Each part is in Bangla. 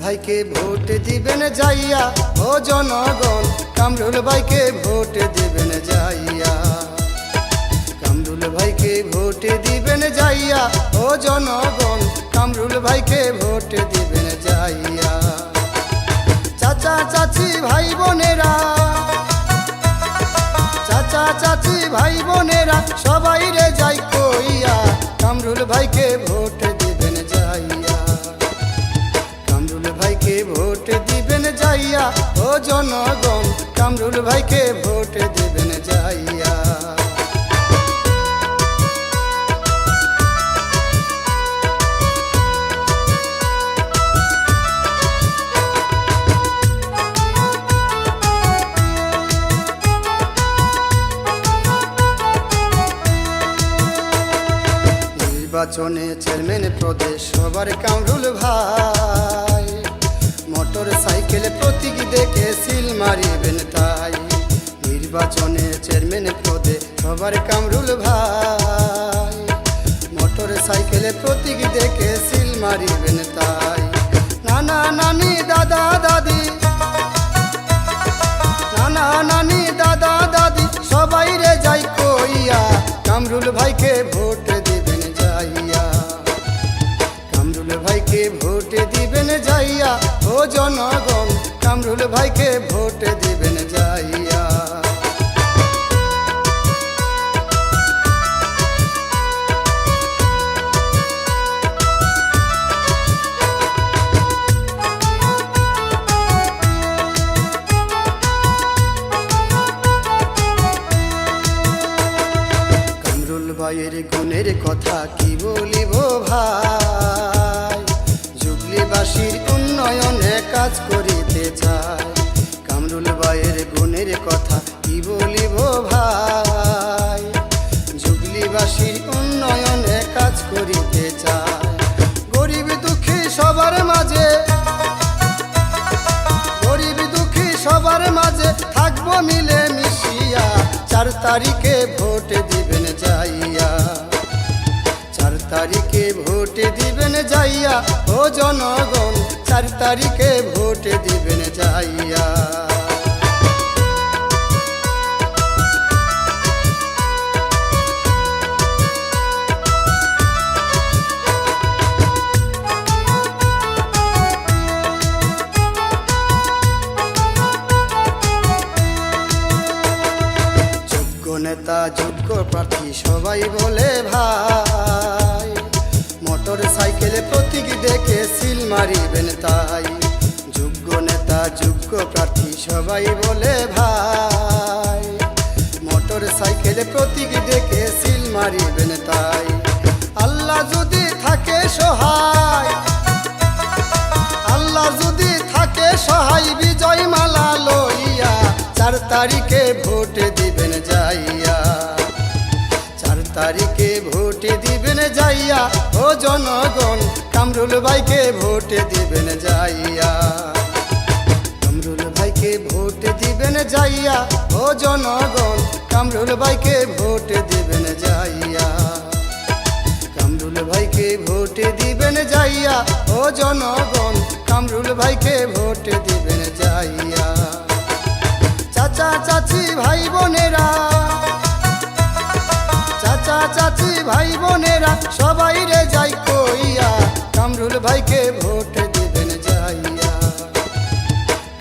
ভাইকে ভোট দিবেন যাইয়া, ও জনগণ, কামরুল ভাইকে ভোট দিবেন যাইয়া। কামরুল ভাইকে ভোট দিবেন যাইয়া, ও জনগণ, কামরুল ভাইকে ভোট দিবেন যাইয়া। চাচা, চাচি, ভাই বোনেরা, চাচা, চাচি, ভাই বোনেরা, সবাই রে যাই কইয়া, কামরুল ভাইকে ভোট জনগণ, কামরুল ভাইকে ভোট দিবেন যাইয়া। নির্বাচনে চেয়ারম্যান প্রদেশ সবার কামরুল ভাই। মোটর সাইকেল প্রতীক দেখে মারিবেন তাই। নির্বাচনে চেয়ারম্যান পদে সবার কামরুল ভাই। মোটর সাইকেলে প্রতীক দেখে সিল মারিবেন তাই। নানা নানি দাদা দাদি। নানা নানি দাদা দাদি, সবাই রে যাই কইয়া। কামরুল ভাইকে ভোট দিবেন যাইয়া। কামরুল ভাইকে ভোট দিবেন যাইয়া, ও জনগণ ভাইয়ের গুণের কথা কি বলিব ভাই? যুগলিবাসীর উন্নয়নে কাজ করিতে চায় কামরুল ভাইয়ের গুণের কথা কি বলিব ভাই? যুগলিবাসীর উন্নয়নে কাজ করিতে চায় গরিব দুঃখী সবার মাঝে, গরিব দুঃখী সবার মাঝে থাকব মিলে মিশিয়া চার তারিখে ভোট দিবেন যাইয়া। চার তারিখে ভোট দিবেন যাইয়া, ও জনগণ, চার তারিখে ভোট দিবেন যাইয়া। নেতা যোগ্য প্রার্থী সবাই বলে ভাই। মোটর সাইকেলে প্রতীক দেখে সিল মারিবেন তাই। যোগ্য নেতা, যোগ্য প্রার্থী সবাই বলে ভাই। মোটর সাইকেলে প্রতীক দেখে সিল মারিবেন তাই। আল্লাহ যদি থাকে সহায়, আল্লাহ যদি থাকে সহায়, বিজয় তারিখে ভোট দিবেন যাইয়া। চার তারিখে ভোট দিবেন যাইয়া, ও জনগণ, কামরুল ভাইকে ভোট দিবেন যাইয়া। কামরুল ভাইকে ভোট দিবেন যাইয়া, ও জনগণ, কামরুল ভাইকে ভোট দিবেন যাইয়া। কামরুল ভাইকে ভোট দিবেন যাইয়া, ও জনগণ, কামরুল ভাইকে ভোট দিবেন যাইয়া। চাচা চাচি ভাই বোনেরা, চাচা চাচি ভাই বোনেরা, সবাই রে যাই কইয়া, কামরুল ভাইকে ভোট দিবেন যাইয়া।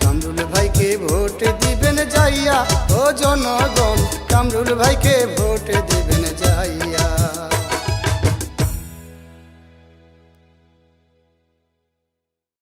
কামরুল ভাইকে ভোট দিবেন যাইয়া, ও জনগণ, কামরুল ভাইকে ভোট দিবেন